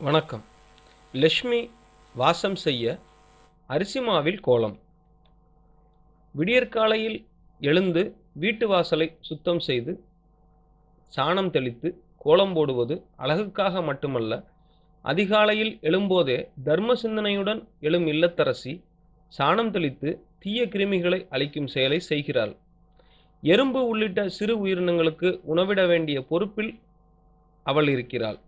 வணக்கம். லக்ஷ்மி வாசம் செய்ய அரிசிமாவில் கோலம். விடியற்காலையில் எழுந்து வீட்டு வாசலை சுத்தம் செய்து சாணம் தெளித்து கோலம் போடுவது அழகுக்காக மட்டுமல்ல அதிகாலையில் எழும்போதே தர்ம சிந்தனையுடன் எழும் இல்லத்தரசி சாணம் தெளித்து தீய கிருமிகளை அழிக்கும் செயலை செய்கிறாள். எறும்பு உள்ளிட்ட சிறு உயிரினங்களுக்கு உணவிட வேண்டிய பொறுப்பில் அவள் இருக்கிறாள்.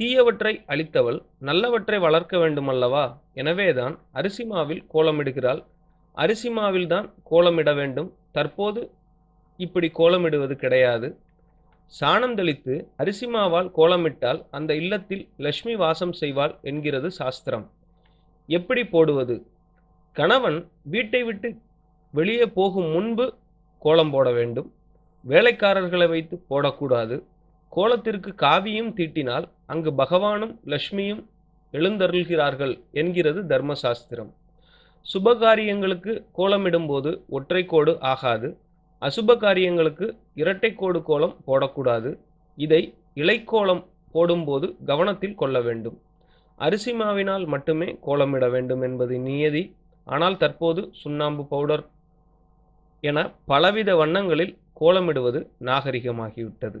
தீயவற்றை அழித்தவள் நல்லவற்றை வளர்க்க வேண்டுமல்லவா? எனவேதான் அரிசிமாவில் கோலமிடுகிறாள். அரிசிமாவில் தான் கோலமிட வேண்டும். தற்போது இப்படி கோலமிடுவது கிடையாது. சாணம் தெளித்து அரிசிமாவால் கோலமிட்டால் அந்த இல்லத்தில் லட்சுமி வாசம் செய்வாள் என்கிறது சாஸ்திரம். எப்படி போடுவது? கணவன் வீட்டை விட்டு வெளியே போகும் முன்பு கோலம் போட வேண்டும். வேலைக்காரர்களை வைத்து போடக்கூடாது. கோலத்திற்கு காவியும் தீட்டினால் அங்கு பகவானும் லக்ஷ்மியும் எழுந்தருள்கிறார்கள் என்கிறது தர்மசாஸ்திரம். சுபகாரியங்களுக்கு கோலமிடும்போது ஒற்றை கோடு ஆகாது. அசுப காரியங்களுக்கு இரட்டை கோடு கோலம் போடக்கூடாது. இதை இலைக்கோலம் போடும்போது கவனத்தில் கொள்ள வேண்டும். அரிசி மாவினால் மட்டுமே கோலமிட வேண்டும் என்பது நியதி. ஆனால் தற்போது சுண்ணாம்பு பவுடர் என பலவித வண்ணங்களில் கோலமிடுவது நாகரிகமாகிவிட்டது.